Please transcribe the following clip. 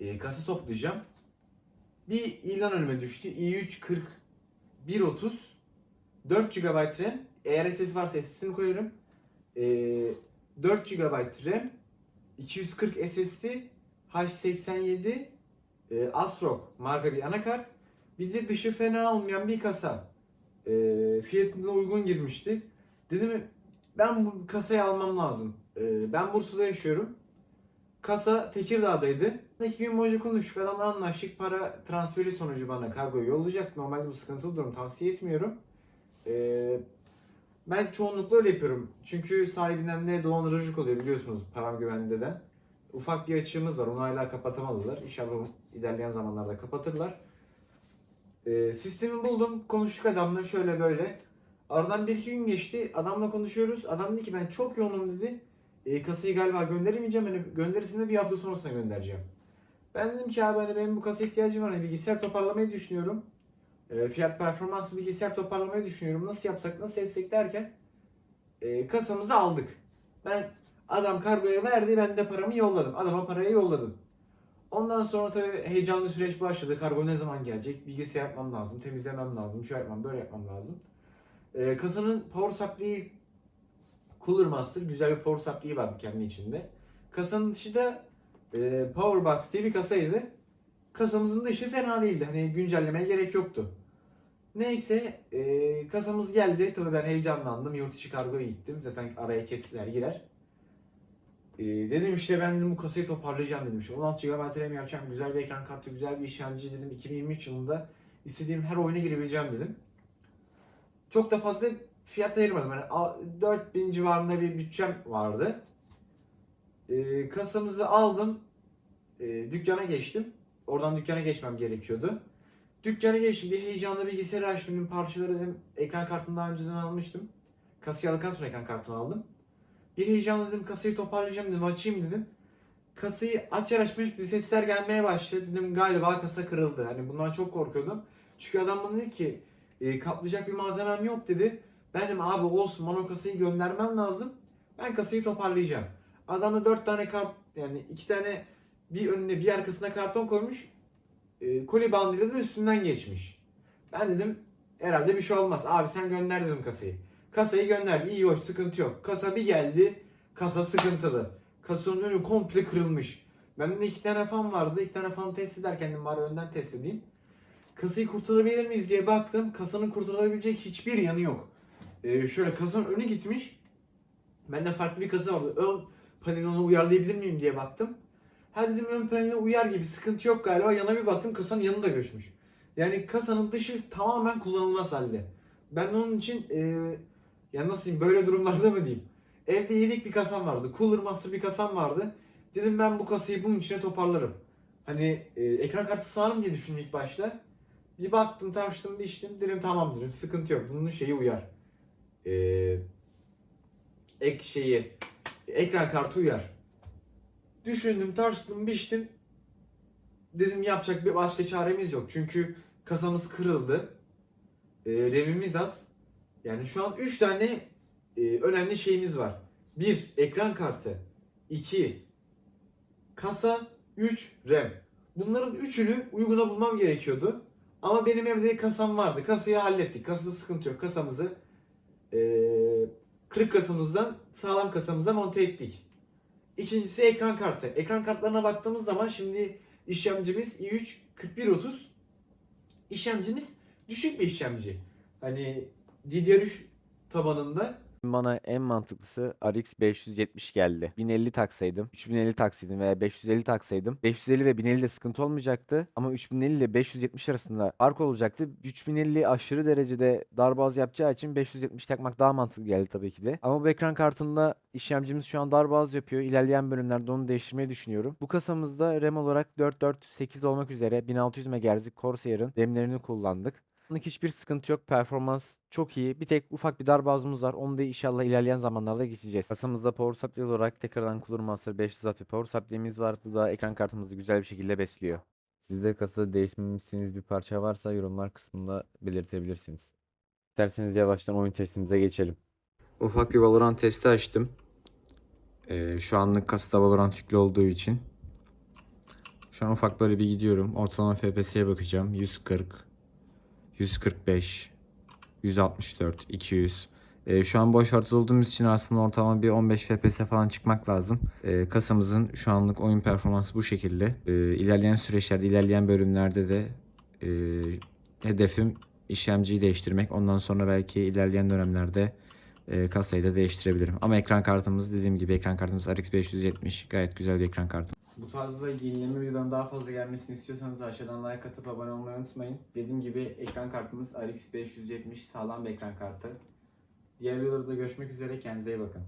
e, kasa toplayacağım. Bir ilan önüme düştü. i3 4130 4 GB RAM. Eğer SS varsa SS'ini koyarım. E, 4 GB RAM 240 SSD H87 e, ASRock marka bir anakart. Bir de dışı fena olmayan bir kasa. E, fiyatına uygun girmişti. Dedim ben bu kasayı almam lazım. E, ben Bursa'da yaşıyorum. Kasa Tekirdağ'daydı. İki gün boyunca konuştuk. Adamla anlaştık. Para transferi sonucu bana kargoyu yollayacak. Normalde bu sıkıntılı durum. Tavsiye etmiyorum. Ee, ben çoğunlukla öyle yapıyorum. Çünkü sahibinden de dolandırıcılık oluyor biliyorsunuz param güvendeden. Ufak bir açığımız var. Onu hala kapatamadılar. İnşallah ilerleyen zamanlarda kapatırlar. Ee, sistemi buldum. Konuştuk adamla şöyle böyle. Aradan bir iki gün geçti. Adamla konuşuyoruz. Adam dedi ki ben çok yoğunum dedi. E, kasayı galiba gönderemeyeceğim. Hani gönderirsem de bir hafta sonrasına göndereceğim. Ben dedim ki abi hani benim bu kasaya ihtiyacım var. Hani bilgisayar toparlamayı düşünüyorum. E, fiyat performans bilgisayar toparlamayı düşünüyorum. Nasıl yapsak nasıl etsek derken e, kasamızı aldık. Ben adam kargoya verdi ben de paramı yolladım. Adama parayı yolladım. Ondan sonra tabii heyecanlı süreç başladı. Kargo ne zaman gelecek? Bilgisayar yapmam lazım, temizlemem lazım, şu yapmam, böyle yapmam lazım. E, kasanın power supply'i Cooler Master güzel bir power supply'i vardı kendi içinde. Kasanın dışı da e, Power Box diye bir kasaydı. Kasamızın dışı fena değildi. Hani güncellemeye gerek yoktu. Neyse e, kasamız geldi. Tabii ben heyecanlandım. Yurt içi kargoya gittim. Zaten araya kestiler girer. E, dedim işte ben dedim bu kasayı toparlayacağım dedim. İşte 16 GB RAM yapacağım. Güzel bir ekran kartı, güzel bir işlemci dedim. 2023 yılında istediğim her oyuna girebileceğim dedim. Çok da fazla fiyat ayırmadım. Yani a- 4000 civarında bir bütçem vardı. Ee, kasamızı aldım. Ee, dükkana geçtim. Oradan dükkana geçmem gerekiyordu. Dükkana geçtim. Bir heyecanla bilgisayarı açtım. Dedim, parçaları dedim. Ekran kartını daha önceden almıştım. Kasayı aldıktan sonra ekran kartını aldım. Bir heyecanla dedim kasayı toparlayacağım dedim. Açayım dedim. Kasayı açar açmış bir sesler gelmeye başladı. Dedim galiba kasa kırıldı. Hani bundan çok korkuyordum. Çünkü adam bana dedi ki e, kaplayacak bir malzemem yok dedi. Ben dedim abi olsun bana o kasayı göndermen lazım. Ben kasayı toparlayacağım. Adam da 4 tane kart yani 2 tane bir önüne bir arkasına karton koymuş. E, koli bandıyla da üstünden geçmiş. Ben dedim herhalde bir şey olmaz. Abi sen gönder dedim kasayı. Kasayı gönderdi. İyi hoş sıkıntı yok. Kasa bir geldi. Kasa sıkıntılı. Kasanın önü komple kırılmış. Bende de iki tane fan vardı. İki tane fanı test ederken dedim bari önden test edeyim. Kasayı kurtarabilir miyiz diye baktım. Kasanın kurtarabilecek hiçbir yanı yok. Ee, şöyle kasanın önü gitmiş. Bende farklı bir kasa vardı. Ön paneli onu uyarlayabilir miyim diye baktım. Ha dedim ön paneline uyar gibi sıkıntı yok galiba. Yana bir baktım kasanın yanı da göçmüş. Yani kasanın dışı tamamen kullanılmaz halde. Ben onun için e, ya nasıl diyeyim böyle durumlarda mı diyeyim. Evde yedik bir kasam vardı. Cooler Master bir kasam vardı. Dedim ben bu kasayı bunun içine toparlarım. Hani e, ekran kartı sağlam diye düşündüm ilk başta. Bir baktım tartıştım bir içtim dedim tamam dedim sıkıntı yok bunun şeyi uyar. Ee, ek şeyi ekran kartı uyar. Düşündüm tartıştım biçtim. Dedim yapacak bir başka çaremiz yok. Çünkü kasamız kırıldı. Ee, RAM'imiz az. Yani şu an 3 tane e, önemli şeyimiz var. 1 ekran kartı. 2 kasa. 3 RAM. Bunların üçünü uyguna bulmam gerekiyordu. Ama benim evde kasam vardı. Kasayı hallettik. Kasada sıkıntı yok. Kasamızı eee kırık kasamızdan sağlam kasamıza monte ettik. İkincisi ekran kartı. Ekran kartlarına baktığımız zaman şimdi işlemcimiz i3 4130. İşlemcimiz düşük bir işlemci. Hani DDR3 tabanında Bana en mantıklısı RX 570 geldi. 1050 taksaydım, 3050 taksaydım veya 550 taksaydım 550 ve 1050 de sıkıntı olmayacaktı. Ama 3050 ile 570 arasında fark olacaktı. 3050 aşırı derecede darboğaz yapacağı için 570 takmak daha mantıklı geldi tabii ki de. Ama bu ekran kartında işlemcimiz şu an darboğaz yapıyor. İlerleyen bölümlerde onu değiştirmeyi düşünüyorum. Bu kasamızda RAM olarak 4408 olmak üzere 1600 MHz Corsair'ın RAM'lerini kullandık. Anlık hiçbir sıkıntı yok. Performans çok iyi. Bir tek ufak bir darbazımız var. Onu da inşallah ilerleyen zamanlarda geçeceğiz. Kasamızda power supply olarak tekrardan Cooler Master 500 watt bir power supply'miz var. Bu da ekran kartımızı güzel bir şekilde besliyor. Sizde kasada değiştirmişsiniz bir parça varsa yorumlar kısmında belirtebilirsiniz. İsterseniz yavaştan oyun testimize geçelim. ufak bir Valorant testi açtım. Ee, şu anlık kasada Valorant yüklü olduğu için. Şu an ufak böyle bir gidiyorum. Ortalama FPS'ye bakacağım. 140, 145, 164, 200. Ee, şu an boş ortada olduğumuz için aslında ortalama bir 15 FPS falan çıkmak lazım. Ee, kasamızın şu anlık oyun performansı bu şekilde. Ee, ilerleyen süreçlerde, ilerleyen bölümlerde de e, hedefim işlemciyi değiştirmek. Ondan sonra belki ilerleyen dönemlerde e, kasayı da değiştirebilirim. Ama ekran kartımız dediğim gibi ekran kartımız RX 570 gayet güzel bir ekran kartı. Bu tarzda yenileme videodan daha fazla gelmesini istiyorsanız aşağıdan like atıp abone olmayı unutmayın. Dediğim gibi ekran kartımız RX 570 sağlam bir ekran kartı. Diğer videolarda görüşmek üzere kendinize iyi bakın.